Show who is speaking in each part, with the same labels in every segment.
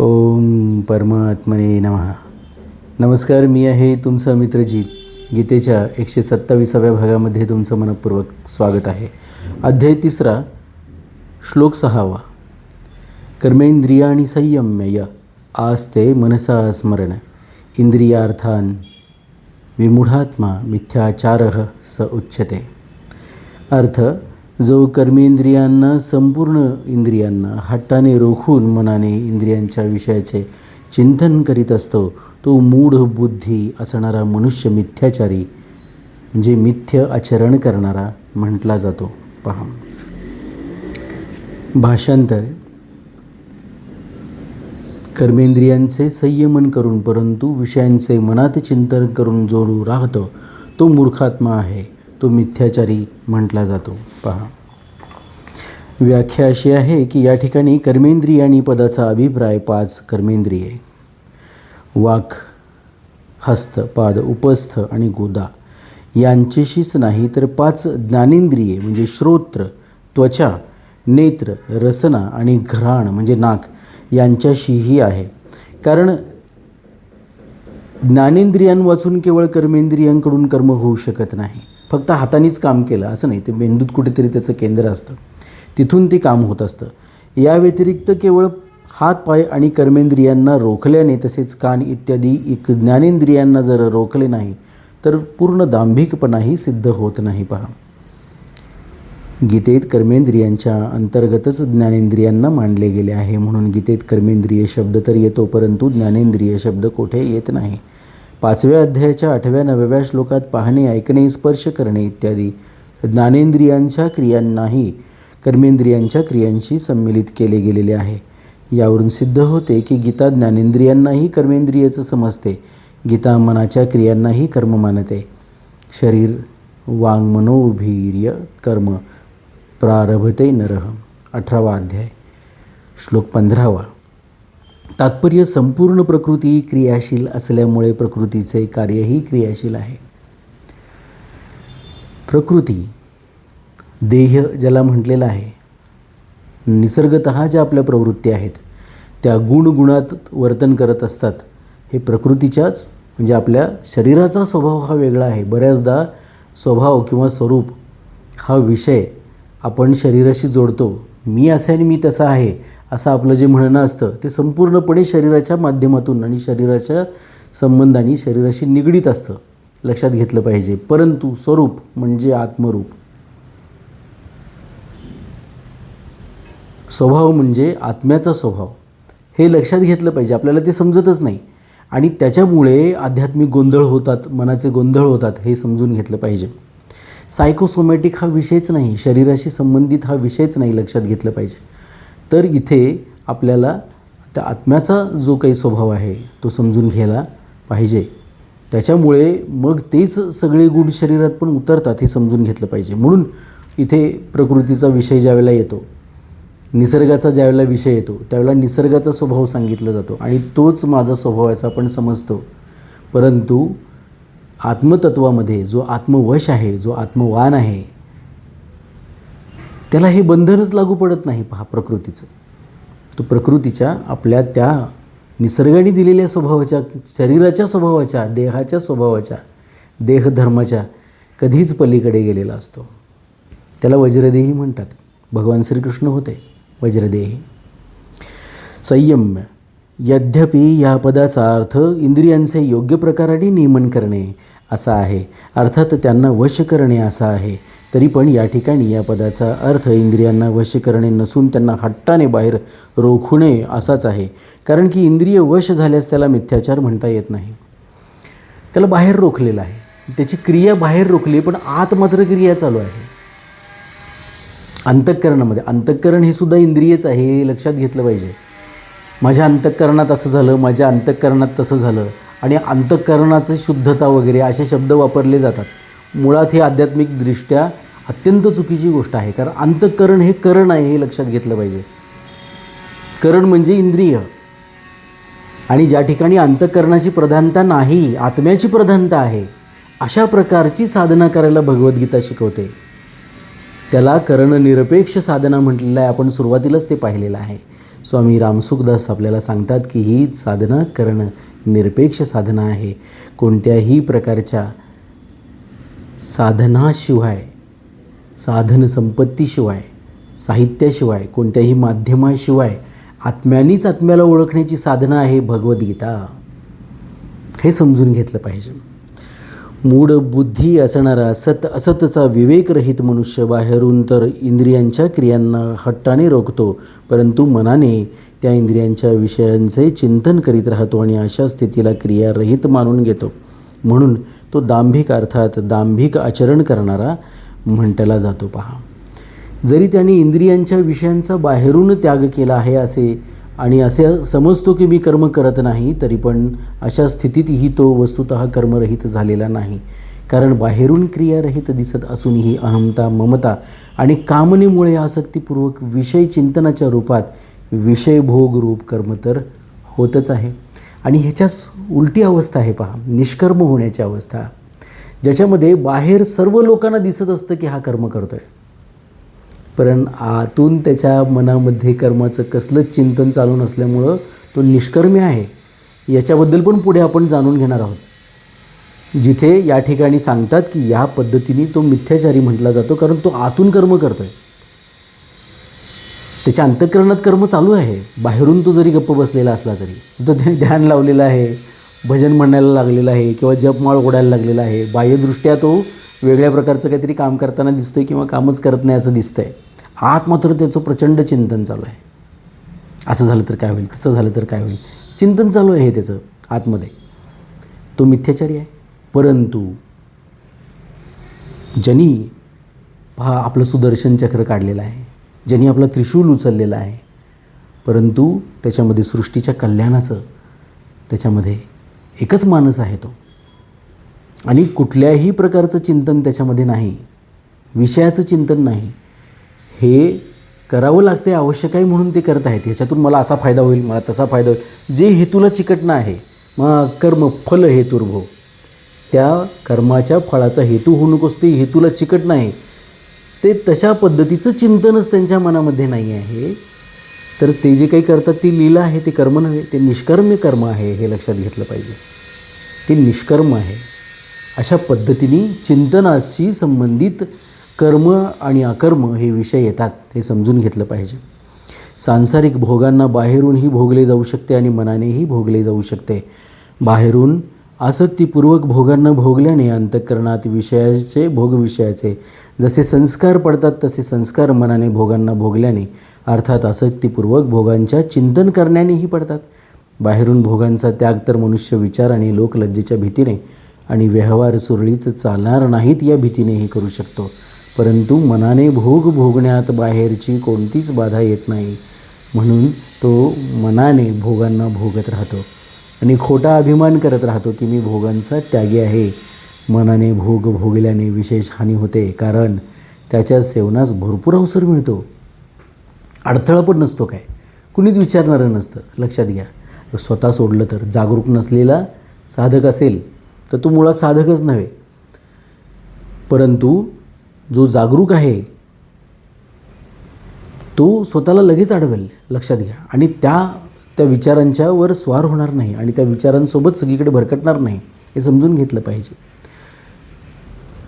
Speaker 1: ओम परमात्मने नमः. नमस्कार मी आहे तुमचा मित्रजीत गीतेच्या एकशे सत्ताविसाव्या भागामध्ये तुमचं मनपूर्वक स्वागत आहे. अध्याय तिसरा श्लोक सहावा. कर्मेंद्रियाणी संयम्य य आस्ते मनसा स्मरण. इंद्रियार्थान विमूढात्मा मिथ्याचार स उच्यते. अर्थ जो कर्मेंद्रियांना संपूर्ण इंद्रियांना हट्टाने रोखून मनाने इंद्रियांच्या विषयाचे चिंतन करीत असतो तो मूढ बुद्धी असणारा मनुष्य मिथ्याचारी म्हणजे मिथ्य आचरण करणारा म्हटला जातो. पहा. भाषांतर. कर्मेंद्रियांचे संयमन करून परंतु विषयांचे मनात चिंतन करून जो राहतो तो मूर्खात्मा आहे. तो मिथ्याचारी म्हटला जातो. पहा. व्याख्या अशी आहे की या ठिकाणी कर्मेंद्रिय पदाचा अभिप्राय पाच कर्मेंद्रिये. वाक हस्त पाद उपस्थ आणि गोदा यांच्याशीच नाही तर पाच ज्ञानेंद्रिये म्हणजे श्रोत्र त्वचा नेत्र रसना आणि घ्राण म्हणजे नाक यांच्याशीही आहे. कारण ज्ञानेंद्रियांवाचून केवळ कर्मेंद्रियांकडून कर्म होऊ शकत नाही. फक्त हातानेच काम केलं असं नाही. ते मेंदूत कुठेतरी त्याचं केंद्र असतं. तिथून ते काम होत असतं. या व्यतिरिक्त केवळ हात पाय आणि कर्मेंद्रियांना रोखल्याने तसेच कान इत्यादी एक ज्ञानेंद्रियांना जर रोखले नाही तर पूर्ण दांभिकपणाही सिद्ध होत नाही पहा. गीतेत कर्मेंद्रियांच्या अंतर्गतच ज्ञानेंद्रियांना मांडले गेले आहे म्हणून गीतेत कर्मेंद्रिय शब्द तर येतो परंतु ज्ञानेंद्रिय शब्द कोठे येत नाही? पाचव्या अध्यायाच्या आठव्या नवव्या श्लोकात पाहणे ऐकणे स्पर्श करणे इत्यादी ज्ञानेंद्रियांच्या क्रियांनाही कर्मेंद्रियांच्या क्रियांशी सम्मिलित केले गेलेले आहे. यावरून सिद्ध होते की गीता ज्ञानेंद्रियांनाही कर्मेंद्रियाचं समजते. गीता मनाच्या क्रियांनाही कर्म मानते. शरीर वाङ्मनोभीर्य कर्म प्रारभते नरह. अठरावा अध्याय. श्लोक पंधरावा. तात्पर्य संपूर्ण प्रकृती क्रियाशील असल्यामुळे प्रकृतीचे कार्यही क्रियाशील आहे. प्रकृती देह ज्याला म्हटलेलं आहे निसर्गत ज्या आपल्या प्रवृत्ती आहेत त्या गुणगुणात वर्तन करत असतात हे प्रकृतीच्याच म्हणजे आपल्या शरीराचा स्वभाव हा वेगळा आहे. बऱ्याचदा स्वभाव किंवा स्वरूप हा विषय आपण शरीराशी जोडतो. मी असे आणि मी तसा आहे असं आपलं जे म्हणणं असतं ते संपूर्णपणे शरीराच्या माध्यमातून आणि शरीराच्या संबंधाने शरीराशी निगडीत असतं. लक्षात घेतलं पाहिजे. परंतु स्वरूप म्हणजे आत्मरूप. स्वभाव म्हणजे आत्म्याचा स्वभाव. हे लक्षात घेतलं पाहिजे. आपल्याला ते समजतच नाही. आणि त्याच्यामुळे आध्यात्मिक गोंधळ होतात मनाचे गोंधळ होतात हे समजून घेतलं पाहिजे. सायकोसोमॅटिक हा विषयच नाही. शरीराशी संबंधित हा विषयच नाही लक्षात घेतलं पाहिजे. तर इथे आपल्याला त्या आत्म्याचा जो काही स्वभाव आहे तो समजून घ्यायला पाहिजे. त्याच्यामुळे मग तेच सगळे गुण शरीरात पण उतरतात हे समजून घेतलं पाहिजे. म्हणून इथे प्रकृतीचा विषय ज्यावेळेला येतो निसर्गाचा ज्यावेळेला विषय येतो त्यावेळेला निसर्गाचा स्वभाव सांगितला जातो आणि तोच माझा स्वभाव याचा आपण समजतो. परंतु आत्मतत्वामध्ये जो आत्मवश आहे जो आत्मवान आहे त्याला हे बंधनच लागू पडत नाही पहा प्रकृतीचं. तो प्रकृतीच्या आपल्या त्या निसर्गाने दिलेल्या स्वभावाच्या शरीराच्या स्वभावाच्या देहाच्या स्वभावाच्या देहधर्माच्या कधीच पलीकडे गेलेला असतो. त्याला वज्रदेही म्हणतात. भगवान श्रीकृष्ण होते वज्रदेही. संयम्य. यद्यपि या पदाचा अर्थ इंद्रियांचे योग्य प्रकाराने नियमन करणे असा आहे अर्थात त्यांना वश करणे असा आहे तरी पण या ठिकाणी या पदाचा अर्थ इंद्रियांना वश करणे नसून त्यांना हट्टाने बाहेर रोखणे असाच आहे. कारण की इंद्रिय वश झाल्यास त्याला मिथ्याचार म्हणता येत नाही. त्याला बाहेर रोखलेलं आहे. त्याची क्रिया बाहेर रोखली पण आत मात्र क्रिया चालू आहे. अंतःकरणामध्ये अंतःकरण हे सुद्धा इंद्रियच आहे हे लक्षात घेतलं पाहिजे. माझ्या अंतःकरणात असं झालं माझ्या अंतःकरणात तसं झालं आणि अंतःकरणाचं शुद्धता वगैरे असे शब्द वापरले जातात. मुळात हे आध्यात्मिकदृष्ट्या अत्यंत चुकीची गोष्ट आहे. कारण अंतःकरण हे करण आहे हे लक्षात घेतलं पाहिजे. करण म्हणजे इंद्रिय. आणि ज्या ठिकाणी अंतःकरणाची प्रधानता नाही आत्म्याची प्रधानता आहे अशा प्रकारची साधना करायला भगवद्गीता शिकवते. त्याला करणनिरपेक्ष साधना म्हटलेलं आहे. आपण सुरुवातीलाच ते पाहिलेलं आहे. स्वामी रामसुखदास आपल्याला सांगतात की ही साधना करणं निरपेक्ष साधना आहे. कोणत्याही प्रकारच्या साधनाशिवाय साधन संपत्तीशिवाय साहित्याशिवाय कोणत्याही माध्यमाशिवाय आत्म्यानीच आत्म्याला ओळखण्याची साधना आहे भगवद्गीता. हे समजून घेतलं पाहिजे. मूढ बुद्धी असणारा सत असतचा विवेकरहित मनुष्य बाहेरून तर इंद्रियांच्या क्रियांना हट्टाने रोखतो परंतु मनाने त्या इंद्रियांच्या विषयांचे चिंतन करीत राहतो आणि अशा स्थितीला क्रियारहित मानून घेतो. म्हणून तो दांभिक अर्थात दांभिक आचरण करणारा म्हटला जातो पहा. जरी त्याने इंद्रियांच्या विषयांचा बाहेरून त्याग केला आहे असे आणि असे समजतो की मी कर्म करत नाही तरी पण अशा स्थितीतही तो वस्तुत कर्मरहित झालेला नाही. कारण बाहेरून क्रियारहित दिसत असूनही अहमता ममता आणि कामनेमुळे आसक्तीपूर्वक विषय चिंतनाच्या रूपात विषयभोग रूप कर्म तर होतच आहे. आणि ह्याच्याच उलटी अवस्था आहे पहा निष्कर्म होण्याची अवस्था. ज्याच्यामध्ये बाहेर सर्व लोकांना दिसत असतं की हा कर्म करतो आहे पण आतून त्याच्या मनामध्ये कर्माचं कसलंच चिंतन चालू नसल्यामुळं तो निष्कर्मी आहे. याच्याबद्दल पण पुढे आपण जाणून घेणार आहोत. जिथे या ठिकाणी सांगतात की या पद्धतीने तो मिथ्याचारी म्हटला जातो कारण तो आतून कर्म करतो आहे त्याच्या अंतःकरणात कर्म चालू आहे. बाहेरून तो जरी गप्प बसलेला असला तरी. तो त्याने ध्यान लावलेलं आहे. भजन म्हणायला लागलेलं आहे किंवा जपमाळ ओढायला लागलेला आहे. बाह्यदृष्ट्या तो वेगळ्या प्रकारचं काहीतरी काम करताना दिसतो आहे किंवा कामच करत नाही असं दिसतं आहे आत मात्र त्याचं प्रचंड चिंतन चालू आहे. असं झालं तर काय होईल? तसं झालं तर काय होईल? चिंतन चालू आहे हे त्याचं आतमध्ये. तो मिथ्याचारी आहे. परंतु ज्यांनी पहा आपलं सुदर्शन चक्र काढलेलं आहे. ज्यांनी आपला त्रिशूल उचललेला आहे. परंतु त्याच्यामध्ये सृष्टीच्या कल्याणाचं त्याच्यामध्ये एकच मानस आहे तो. आणि कुठल्याही प्रकारचं चिंतन त्याच्यामध्ये नाही. विषयाचं चिंतन नाही. हे करावं लागते आवश्यक आहे म्हणून ते करत आहेत. ह्याच्यातून मला असा फायदा होईल मला तसा फायदा होईल. जे हेतूला चिकटणं आहे मग कर्म फल हेतुर्भो त्या कर्माच्या फळाचा हेतू होऊ नकोस ते हेतूला चिकटणं आहे. ते तशा पद्धतीचं चिंतनच त्यांच्या मनामध्ये नाही आहे. तर ते जे काही करतात ती लीला आहे ते कर्म नव्हे ते निष्कर्म्य कर्म आहे हे लक्षात घेतलं पाहिजे. ते निष्कर्म आहे. अशा पद्धतीने चिंतनाशी संबंधित कर्म आणि अकर्म हे विषय येतात हे समजून घेतलं पाहिजे. सांसारिक भोगांना बाहेरूनही भोगले जाऊ शकते आणि मनानेही भोगले जाऊ शकते. बाहेरून आसक्तीपूर्वक भोगांना भोगल्याने अंतःकरणात विषयाचे भोग विषयाचे जसे संस्कार पडतात तसे संस्कार मनाने भोगांना भोगल्याने अर्थात आसक्तीपूर्वक भोगांच्या चिंतन करण्यानेही पडतात. बाहेरून भोगांचा त्याग तर मनुष्य विचार आणि लोकलज्जेच्या भीतीने आणि व्यवहार सुरळीत चालणार नाहीत या भीतीनेही करू शकतो. परंतु मनाने भोग भोगण्यात बाहेरची कोणतीच बाधा येत नाही. म्हणून तो मनाने भोगांना भोगत राहतो. आणि खोटा अभिमान करत राहतो की मी भोगांचा त्यागी आहे. मनाने भोग भोगल्याने विशेष हानी होते कारण त्याच्या सेवनास भरपूर अवसर मिळतो. अडथळा पण नसतो काय? कुणीच विचारणारं नसतं. लक्षात घ्या. स्वतः सोडलं तर जागरूक नसलेला साधक असेल तर तो मुळात साधकच नव्हे. परंतु जो जागरूक आहे तो स्वतःला लगेच अडवेल लक्षात घ्या. आणि त्या त्या विचारांच्यावर स्वार होणार नाही आणि त्या विचारांसोबत सगळीकडे भरकटणार नाही हे समजून घेतलं पाहिजे.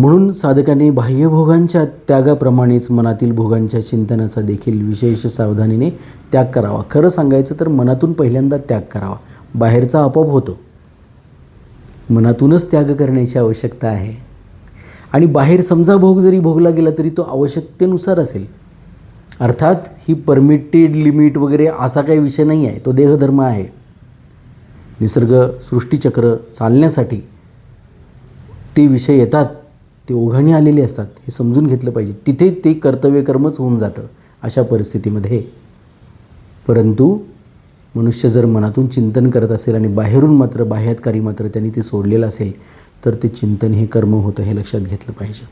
Speaker 1: म्हणून साधकाने बाह्यभोगांच्या त्यागाप्रमाणेच मनातील भोगांच्या चिंतनाचा देखील विशेष सावधानीने त्याग करावा. खरं सांगायचं तर मनातून पहिल्यांदा त्याग करावा. बाहेरचा आपोआप होतो. मनातूनच त्याग करण्याची आवश्यकता आहे. आणि बाहेर समजा भोग जरी भोगला गेला तरी तो आवश्यकतेनुसार असेल. अर्थात ही परमिटेड लिमिट वगैरे असा काही विषय नाही आहे. तो देहधर्म आहे. निसर्ग सृष्टीचक्र चालण्यासाठी ते विषय येतात ते ओघाणी आलेले असतात हे समजून घेतलं पाहिजे. तिथे ते कर्तव्यकर्मच होऊन जातं अशा परिस्थितीमध्ये. परंतु मनुष्य जर मनातून चिंतन करत असेल आणि बाहेरून मात्र बाह्यातकारी मात्र त्यांनी ते सोडलेलं असेल तर ते चिंतन हे कर्म होतं हे लक्षात घेतलं पाहिजे.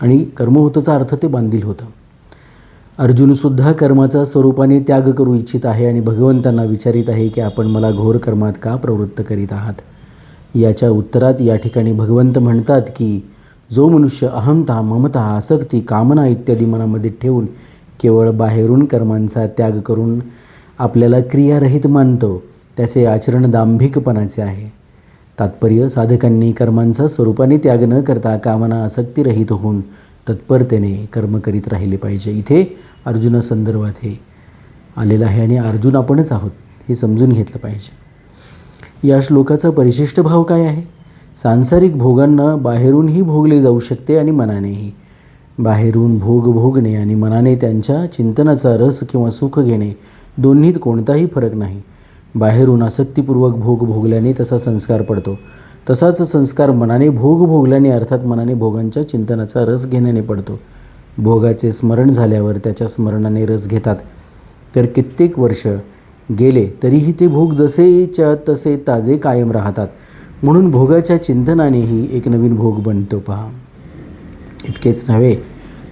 Speaker 1: आणि कर्म होतंचा अर्थ ते बांधील होतं. अर्जुनसुद्धा कर्माचा स्वरूपाने त्याग करू इच्छित आहे आणि भगवंतांना विचारित आहे की आपण मला घोर कर्मात का प्रवृत्त करीत आहात? याच्या उत्तरात या ठिकाणी भगवंत म्हणतात की जो मनुष्य अहमता ममता आसक्ती कामना इत्यादी मनामध्ये ठेवून केवळ बाहेरून कर्मांचा त्याग करून आपल्याला क्रियारहित मानतो त्याचे आचरण दांभिकपणाचे आहे. तात्पर्य साधकांनी कर्मांचा स्वरूपाने त्याग न करता कामना आसक्तीरहित होऊन तत्परतेने कर्म करीत राहिले पाहिजे. इथे अर्जुनासंदर्भात हे आलेलं आहे आणि अर्जुन आपणच आहोत हे समजून घेतलं पाहिजे. या श्लोकाचा परिशिष्ट भाव काय आहे? सांसारिक भोगांना बाहेरूनही भोगले जाऊ शकते आणि मनानेही. बाहेरून भोग भोगणे आणि मनाने त्यांच्या चिंतनाचा रस किंवा सुख घेणे दोन्हीत कोणताही फरक नाही. बाहेरून आसक्तीपूर्वक भोग भोगल्याने तसा संस्कार पडतो. तसाच संस्कार मनाने भोग भोगल्याने अर्थात मनाने भोगांच्या चिंतनाचा रस घेण्याने पडतो. भोगाचे स्मरण झाल्यावर त्याच्या स्मरणाने रस घेतात. तर कित्येक वर्ष गेले तरीही ते भोग जसेच्या तसे ताजे कायम राहतात. म्हणून भोगाच्या चिंतनानेही एक नवीन भोग बनतो पहा. इतकेच नव्हे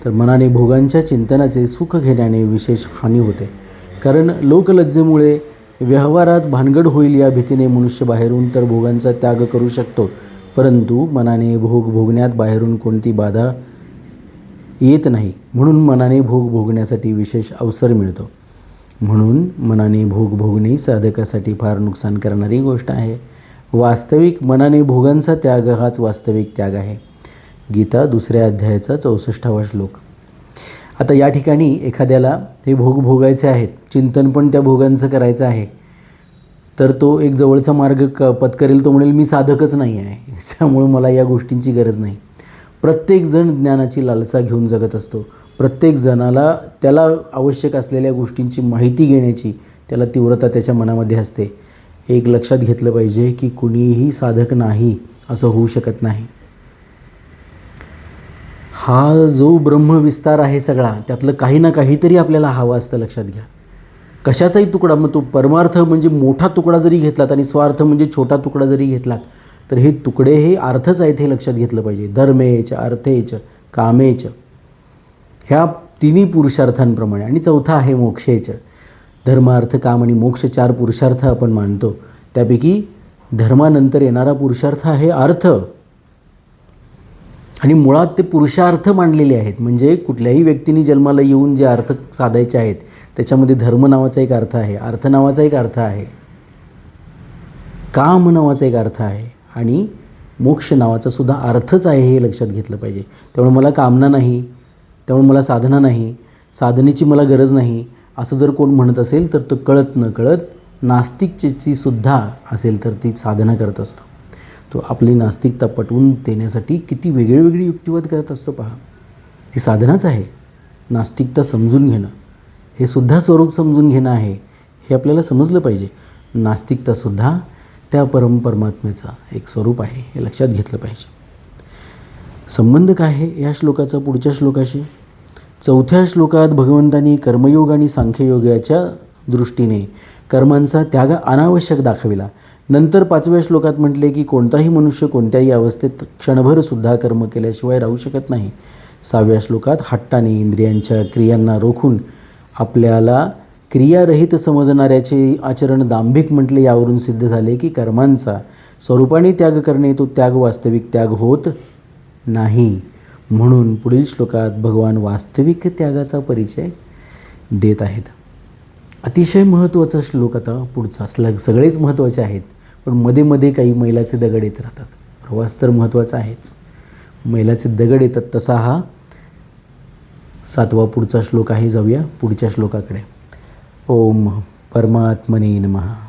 Speaker 1: तर मनाने भोगांच्या चिंतनाचे सुख घेण्याने विशेष हानी होते. कारण लोकलज्जेमुळे व्यवहारात भानगड होईल या भीतीने मनुष्य बाहेरून तर भोगांचा त्याग करू शकतो. परंतु मनाने भोग भोगण्यात बाहेरून कोणती बाधा येत नाही. म्हणून मनाने भोग भोगण्यासाठी विशेष अवसर मिळतो. म्हणून मनाने भोग भोगणे साधकासाठी फार नुकसान करणारी गोष्ट आहे. वास्तविक मनाने भोगांचा त्याग हाच वास्तविक त्याग आहे. गीता दुसऱ्या अध्यायाचा चौसष्टावा श्लोक. आता या ठिकाणी एखाद्याला हे भोग भोगायचे आहेत चिंतन पण त्या भोगांचं करायचं आहे तर तो एक जवळचा मार्ग क पत्करेल तो म्हणेल मी साधकच नाही आहे. त्यामुळं मला या गोष्टींची गरज नाही. प्रत्येकजण ज्ञानाची लालसा घेऊन जगत असतो. प्रत्येक जणाला त्याला आवश्यक असलेल्या गोष्टींची माहिती घेण्याची त्याला तीव्रता त्याच्या मनामध्ये असते. एक लक्षात घेतलं पाहिजे की कुणीही साधक नाही असं होऊ शकत नाही. हा जो ब्रह्मविस्तार आहे सगळा त्यातलं काही ना काहीतरी आपल्याला हवं असतं लक्षात घ्या. कशाचाही तुकडा मग तो परमार्थ म्हणजे मोठा तुकडा जरी घेतलात आणि स्वार्थ म्हणजे छोटा तुकडा जरी घेतलात तर हे तुकडे हे अर्थच आहेत हे लक्षात घेतलं पाहिजे. धर्मेच अर्थेच कामेच. ह्या तिन्ही पुरुषार्थांप्रमाणे. आणि चौथा आहे मोक्षेच. धर्मार्थ काम आणि मोक्ष चार पुरुषार्थ आपण मानतो. त्यापैकी धर्मानंतर येणारा पुरुषार्थ आहे अर्थ. आणि मुळात ते पुरुषार्थ मांडलेले आहेत. म्हणजे कुठल्याही व्यक्तीने जन्माला येऊन जे अर्थ साधायचे आहेत त्याच्यामध्ये धर्म नावाचा एक अर्थ आहे अर्थ नावाचा एक अर्थ आहे काम नावाचा एक अर्थ आहे आणि मोक्ष नावाचा सुद्धा अर्थच आहे हे लक्षात घेतलं पाहिजे. त्यामुळे मला कामना नाही त्यामुळे मला साधना नाही साधनेची मला गरज नाही असं जर कोण म्हणत असेल तर तो कळत न कळत नास्तिकची सुद्धा असेल तर ती साधना करत असतो. तो आपली नास्तिकता पटवून देण्यासाठी किती वेगळी वेगळी युक्तिवाद करत असतो पहा. ती साधनाच आहे. नास्तिकता समजून घेणं. हे सुद्धा स्वरूप समजून घेणं आहे हे आपल्याला समजलं पाहिजे. नास्तिकतासुद्धा त्या परमपरमात्म्याचा एक स्वरूप आहे हे लक्षात घेतलं पाहिजे. संबंध काय आहे या श्लोकाचा पुढच्या श्लोकाशी? चौथ्या श्लोकात भगवंतांनी कर्मयोग आणि सांख्ययोगाच्या दृष्टीने कर्मांचा त्याग अनावश्यक दाखविला. नंतर पाचव्या श्लोकात म्हटले की कोणताही मनुष्य कोणत्याही अवस्थेत क्षणभरसुद्धा कर्म केल्याशिवाय राहू शकत नाही. सहाव्या श्लोकात हट्टाने इंद्रियांच्या क्रियांना रोखून आपल्याला क्रियारहित समजणाऱ्याचे आचरण दांभिक म्हटले यावरून सिद्ध झाले की कर्मांचा स्वरूपाने त्याग करणे तो त्याग वास्तविक त्याग होत नाही. म्हणून पुढील श्लोकात भगवान वास्तविक त्यागाचा परिचय देत आहेत. अतिशय महत्त्वाचा श्लोक आता पुढचा सलग सगळेच महत्त्वाचे आहेत. पण मध्ये मध्ये काही मैलाचे दगड येत राहतात. प्रवास तर महत्त्वाचा आहेच. मैलाचे दगड येतात तसा हा सातवा पुढचा श्लोक आहे. जाऊया पुढच्या श्लोकाकडे. ओम परमात्मने नमहा